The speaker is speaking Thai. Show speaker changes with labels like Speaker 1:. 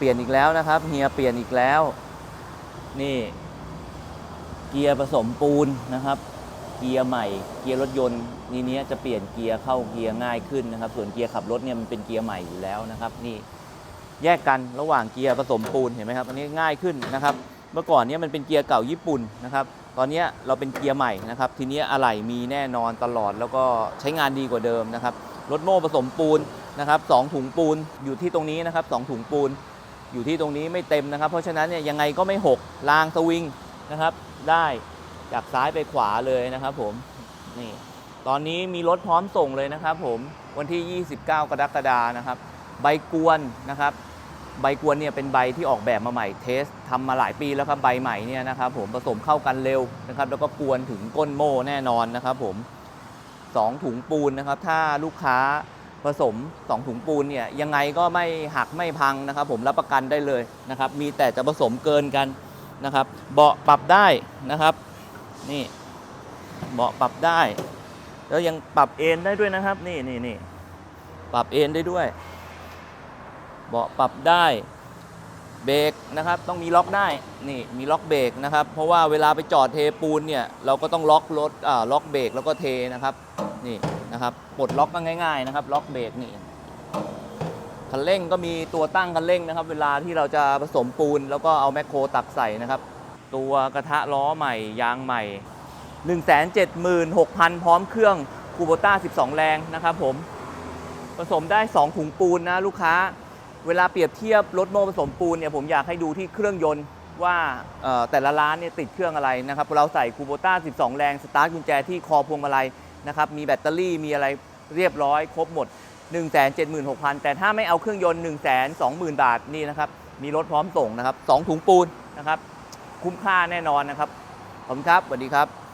Speaker 1: เปลี่ยนอีกแล้วนะครับ เฮียเปลี่ยนอีกแล้ว นี่ เกียร์ผสมปูนนะครับ เกียร์ใหม่ เกียร์รถยนต์นี่เนี้ยจะเปลี่ยนเกียร์เข้าเกียร์ง่ายขึ้นนะครับ ส่วนเกียร์ขับรถเนี่ยมันเป็นเกียร์ใหม่อยู่แล้วนะครับ นี่แยกกันระหว่างเกียร์ผสมปูนเห็นไหมครับ อันนี้ง่ายขึ้นนะครับ เมื่อก่อนเนี่ยมันเป็นเกียร์เก่าญี่ปุ่นนะครับ ตอนนี้เราเป็นเกียร์ใหม่นะครับ ทีเนี้ยอะไหล่มีแน่นอนตลอดแล้วก็ใช้งานดีกว่าเดิมนะครับ รถโม่ผสมปูนนะครับสองถุงปูนอยู่ที่ตรงนี้นะครับสองถุงปูน อยู่ที่ตรงนี้ไม่เต็มนะครับ เพราะฉะนั้นเนี่ยยังไงก็ไม่หกรางสวิงนะครับ ได้จากซ้ายไปขวาเลยนะครับผมนี่ตอนนี้มีรถพร้อมส่งเลยนะครับ ผมวันที่ 29 กรกฎานะครับ ใบกวนนะครับใบกวนเนี่ยเป็นใบที่ออกแบบมาใหม่เทสทำมาหลายปีแล้วครับใบใหม่เนี่ยนะครับผมผสมเข้ากันเร็วนะครับ แล้วก็กวนถึงก้นโม่แน่นอนนะครับ ผม2ถุงปูนนะครับ ถ้าลูกค้า ผสม 2 ถุงปูนเนี่ยยังไงก็ไม่หักไม่พังนะครับ ผมรับประกันได้เลยนะครับ มีแต่จะผสมเกินกันนะครับ เบาะปรับได้นะครับ นี่เบาะปรับได้ แล้วยังปรับเอนได้ด้วยนะครับ นี่นี่นี่ปรับเอนได้ด้วย เบาะปรับได้เบรกนะครับต้องมีล็อกได้นี่มีล็อกเบรกนะครับ เพราะว่าเวลาไปจอดเทปูนเนี่ยเราก็ต้องล็อกรถอ่าล็อกเบรกแล้วก็เทนะครับ นี่นะครับปลดล็อกก็ง่ายๆนะครับ ล็อกเบรกนี่คันเร่งก็มีตัวตั้งคันเร่งนะครับ เวลาที่เราจะผสมปูน แล้วก็เอาแมคโครตักใส่นะครับ ตัวกระทะล้อใหม่ยางใหม่ 176,000 พร้อมเครื่องคูโบต้า 12 แรงนะครับผมผสมได้ 2 ถุงปูนนะลูกค้า เวลาเปรียบเทียบรถโม่ผสมปูนเนี่ยผมอยากให้ดูที่เครื่องยนต์ว่าแต่ละร้านเนี่ยติดเครื่องอะไรนะครับเราใส่คูโบต้า 12 แรง สตาร์ทกุญแจที่คอพวงมาลัย นะครับ มีแบตเตอรี่ มีอะไรเรียบร้อย ครบหมด 176,000 แต่ถ้าไม่เอาเครื่องยนต์ 120,000 บาทนี่นะครับ มีรถพร้อมส่งนะครับ 2 ถุงปูนนะครับ คุ้มค่าแน่นอนนะครับ ขอบคุณครับ สวัสดีครับ